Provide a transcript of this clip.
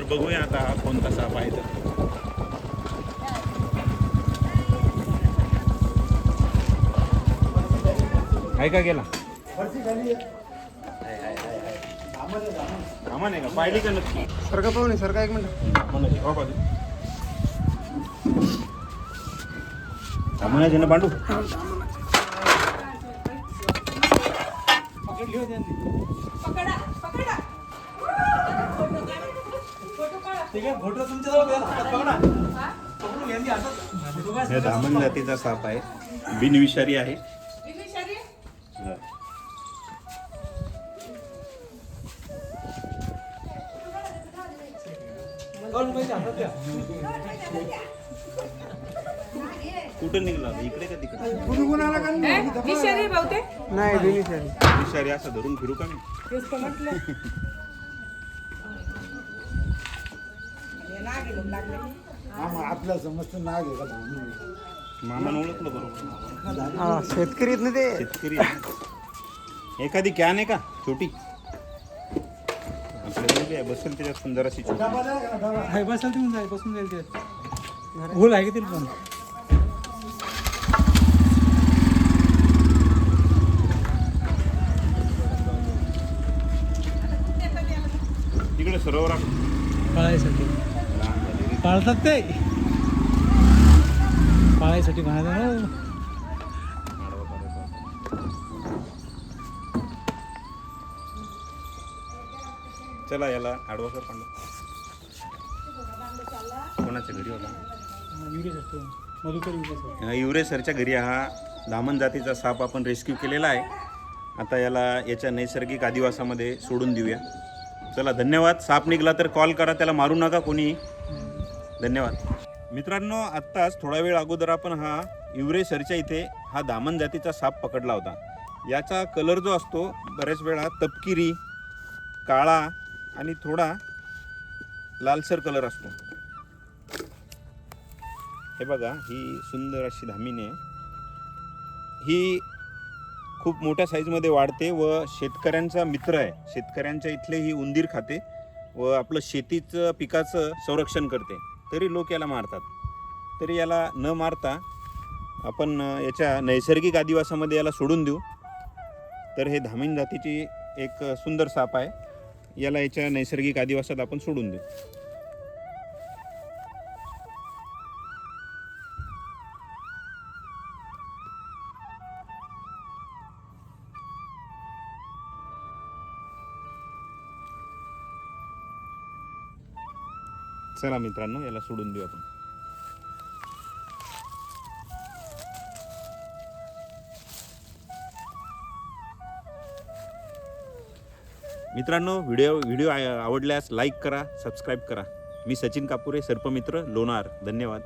तर बघूया आता हा फोन कसा पाहिजे. आहे का गेला? सामान आहे का? पाहिली का नक्की? सर का पाहून सर का एक मिनिट. हो सामान आहे ना पांडू पकडली होती पकडा पकडा हे दामन जातीचा साप आहे. बिनविषारी आहे. कुठं निघला? इकडे का तिकडे? विषारी असं धरून फिरू का मी तेच तर म्हटलं हे नाग आहे लोक लागले आपल्या समजतं नाग आहे का धामी? मामानं ओळखलं बरोबर. हा शेतकरी आहेत ना ते. शेतकरी. आहे. एखादी कॅन आहे का? छोटी. आहे, बसेल त्याच्यात पण जराशी छोटी. हाय बसाल तुम्ही जाय बसून जाईल ते. गोल आहे का ते पण? तिकडे सरोवर आहे. पाळतात ते. पाळायसाठी म्हणायचं ना. चला याला आडवा कर पांडव कोणाच्या घरी होता? युवरे सरच्या घरी हा दामन जातीचा साप आपण रेस्क्यू केलेला आहे. आता याला याच्या नैसर्गिक आदिवासामध्ये सोडून देऊया. चला धन्यवाद. साप निघाला तर कॉल करा. त्याला मारू नका कोणी धन्यवाद. मित्रांनो आत्ताच थोडा वेळ अगोदर आपण हा युवरे सरच्या इथे हा दामन जातीचा साप पकडला होता. याचा कलर जो असतो बऱ्याच वेळा तपकिरी काळा आणि थोडा लालसर कलर असतो. हे बघा ही सुंदर अशी धामिनी आहे ही खूप मोठ्या साईजमध्ये वाढते व शेतकऱ्यांचा मित्र आहे. शेतकऱ्यांच्या इथले ही उंदीर खाते व आपलं शेतीचं पिकाचं संरक्षण करते. तरी लोक याला मारतात. तरी याला न मारता आपण याच्या नैसर्गिक आदिवासामध्ये याला सोडून देऊ. तर हे धामीन जातीची एक सुंदर साप आहे. याला याच्या नैसर्गिक आदिवासात आपण सोडून देऊ. चला मित्रांनो याला सोडून देऊ आपण. मित्रांनो व्हिडिओ व्हिडिओ आवडल्यास लाईक करा सबस्क्राईब करा. मी सचिन कापुरे सर्पमित्र लोणार. धन्यवाद.